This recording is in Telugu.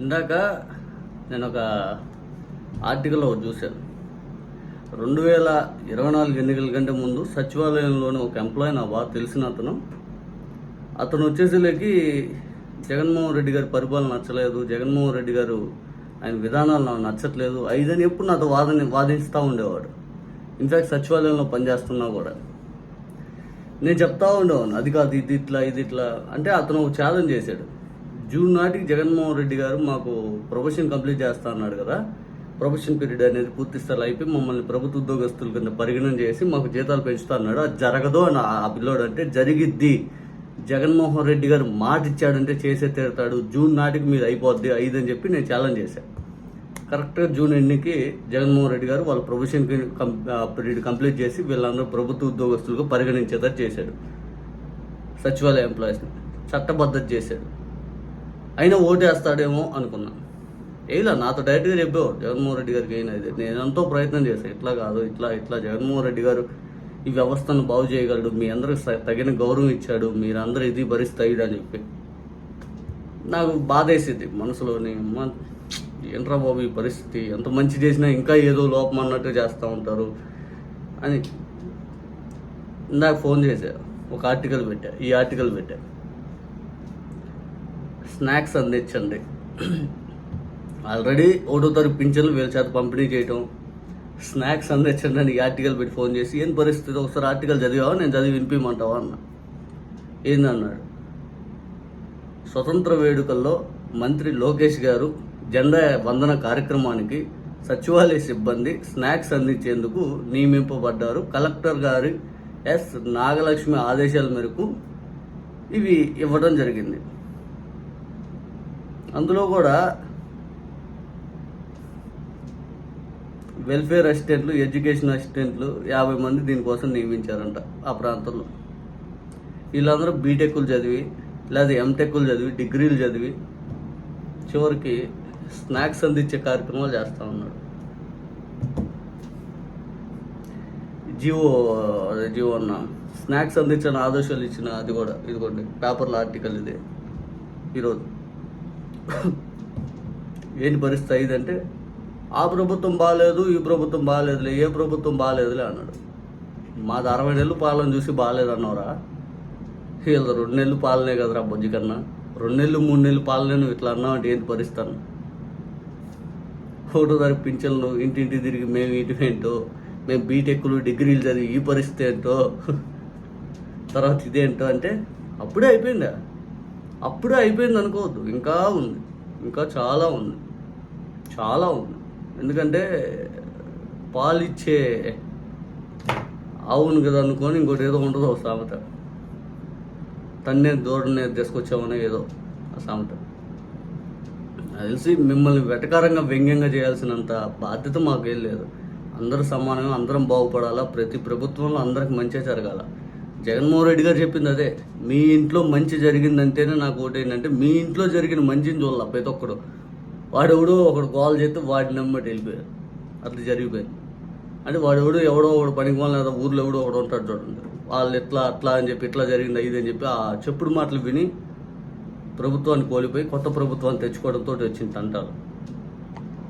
ఇందాక నేను ఒక ఆర్టికల్లో ఒకటి చూశాను. రెండు వేల ఇరవై నాలుగు ఎన్నికల కంటే ముందు సచివాలయంలోని ఒక ఎంప్లాయీ నా బాగా తెలిసిన అతను. అతను వచ్చేసరికి జగన్మోహన్ రెడ్డి గారి పరిపాలన నచ్చలేదు జగన్మోహన్ రెడ్డి గారు ఆయన విధానాలు నాకు నచ్చట్లేదు ఐదని ఎప్పుడు నాతో వాదని వాదిస్తూ ఉండేవాడు. ఇన్ఫ్యాక్ట్ సచివాలయంలో పనిచేస్తున్నా కూడా. నేను చెప్తా ఉండేవాను అది కాదు ఇది ఇట్లా ఇది ఇట్లా. అంటే అతను ఒక ఛాలెంజ్ చేశాడు. జూన్ నాటికి జగన్మోహన్ రెడ్డి గారు మాకు ప్రొఫెషన్ కంప్లీట్ చేస్తా అన్నాడు కదా. ప్రొఫెషన్ పీరియడ్ అనేది పూర్తి స్థాయిలో అయిపోయి మమ్మల్ని ప్రభుత్వ ఉద్యోగస్తుల కింద పరిగణన చేసి మాకు జీతాలు పెంచుతా అన్నాడు. అది జరగదు అని ఆ పిల్లోడు అంటే జరిగిద్ది. జగన్మోహన్ రెడ్డి గారు మాట ఇచ్చాడంటే చేసే తీరుతాడు జూన్ నాటికి మీరు అయిపోద్ది ఐదు అని చెప్పి నేను ఛాలెంజ్ చేశాను కరెక్ట్గా జూన్ ఎన్నికి జగన్మోహన్ రెడ్డి గారు వాళ్ళ ప్రొఫెషన్ పీరియడ్ కంప్లీట్ చేసి వీళ్ళందరూ ప్రభుత్వ ఉద్యోగస్తులకు పరిగణించేటట్టు చేశాడు. సచివాలయ ఎంప్లాయీస్ని చట్టబద్ధత చేశాడు. అయినా ఓటేస్తాడేమో అనుకున్నాను ఏలా నాతో డైరెక్ట్గా చెప్పావు జగన్మోహన్ రెడ్డి గారికి అయినా ఇది. నేను ఎంతో ప్రయత్నం చేశాను ఇట్లా కాదు ఇట్లా ఇట్లా. జగన్మోహన్ రెడ్డి గారు ఈ వ్యవస్థను బాగు చేయగలడు. మీ అందరికి తగిన గౌరవం ఇచ్చాడు. మీరందరూ ఇది భరిస్తాయి అని చెప్పి. నాకు బాధేసింది మనసులోని. ఏంట్రా బాబు ఈ పరిస్థితి? ఎంత మంచి చేసినా ఇంకా ఏదో లోపం అన్నట్టు చేస్తూ ఉంటారు అని ఇందాక ఫోన్ చేశా. ఒక ఆర్టికల్ పెట్టా. ఈ ఆర్టికల్ పెట్టా. స్నాక్స్ అందించండి. ఆల్రెడీ ఒకటో తారీఖు పింఛన్లు వీళ్ళ చేత పంపిణీ చేయటం స్నాక్స్ అందించండి అని ఆర్టికల్ పెట్టి ఫోన్ చేసి ఏం పరిస్థితి? ఒకసారి ఆర్టికల్ చదివావా? నేను చదివి వినిపించమంటావా? అన్న. ఏందన్నాడు స్వతంత్ర వేడుకల్లో మంత్రి లోకేష్ గారు జెండా వందన కార్యక్రమానికి సచివాలయ సిబ్బంది స్నాక్స్ అందించేందుకు నియమింపబడ్డారు. కలెక్టర్ గారి ఎస్ నాగలక్ష్మి ఆదేశాల మేరకు ఇవి ఇవ్వడం జరిగింది. అందులో కూడా వెల్ఫేర్ అసిస్టెంట్లు ఎడ్యుకేషన్ అసిస్టెంట్లు యాభై మంది దీనికోసం నియమించారంట ఆ ప్రాంతంలో. వీళ్ళందరూ బీటెక్లు చదివి లేదా ఎంటెక్లు చదివి డిగ్రీలు చదివి చివరికి స్నాక్స్ అందించే కార్యక్రమాలు చేస్తూ ఉన్నాడు. జివో అదే జివో అన్న స్నాక్స్ అందించిన ఆదేశాలు ఇచ్చిన అది కూడా ఇదిగోండి పేపర్లో ఆర్టికల్ ఇది. ఈరోజు ఏంటి పరిస్థితి అయిందంటే ఆ ప్రభుత్వం బాగాలేదు ఈ ప్రభుత్వం బాగాలేదులే ఏ ప్రభుత్వం బాగాలేదులే అన్నాడు. మాది అరవై నెలలు పాలన చూసి బాగాలేదు అన్నవరా వీళ్ళు రెండు నెలలు పాలనే కదరా బొజ్జి కన్నా. రెండు నెలలు మూడు నెలలు పాలనే ఇట్లా అన్నావు అంటే ఏంటి పరిస్థితి అన్న. ఒకటో పింఛన్లు ఇంటింటి తిరిగి మేము ఇటు ఏంటో మేము బీటెక్లు డిగ్రీలు చదివి ఈ పరిస్థితి ఏంటో తర్వాత ఇదేంటో అంటే అప్పుడే అయిపోయిందా? అప్పుడే అయిపోయింది అనుకోవద్దు. ఇంకా ఉంది. ఇంకా చాలా ఉంది. చాలా ఉంది. ఎందుకంటే పాలిచ్చే ఆవును కదా అనుకొని ఇంకోటి ఏదో ఉండదు ఒక సామెత. తన్నే దూడనే తీసుకొచ్చామనే ఏదో ఆ సామెత. తెలిసి మిమ్మల్ని వెటకారంగా వ్యంగ్యంగా చేయాల్సినంత బాధ్యత మాకేం లేదు. అందరూ సమానంగా అందరం బాగుపడాలా? ప్రతి ప్రభుత్వంలో అందరికి మంచి జరగాల? జగన్మోహన్ రెడ్డి గారు చెప్పింది అదే. మీ ఇంట్లో మంచి జరిగిందంటేనే నాకు ఒకటి ఏంటంటే మీ ఇంట్లో జరిగిన మంచిని చూడాలి ప్రతి ఒక్కడు. వాడెవడో ఒకడు కాల్ చేస్తే వాడి నెంబర్ వెళ్ళిపోయారు. అట్లా జరిగిపోయింది. అంటే వాడెవడో ఎవడో ఒకడు పనికి వాళ్ళ లేదా ఊర్లో ఎవడో ఒకడు ఉంటాడు చూడండి. వాళ్ళు ఎట్లా అట్లా అని చెప్పి ఇట్లా జరిగింది ఇది అని చెప్పి ఆ చెప్పుడు మాటలు విని ప్రభుత్వాన్ని కోల్పోయి కొత్త ప్రభుత్వాన్ని తెచ్చుకోవడంతో వచ్చింది అంటారు.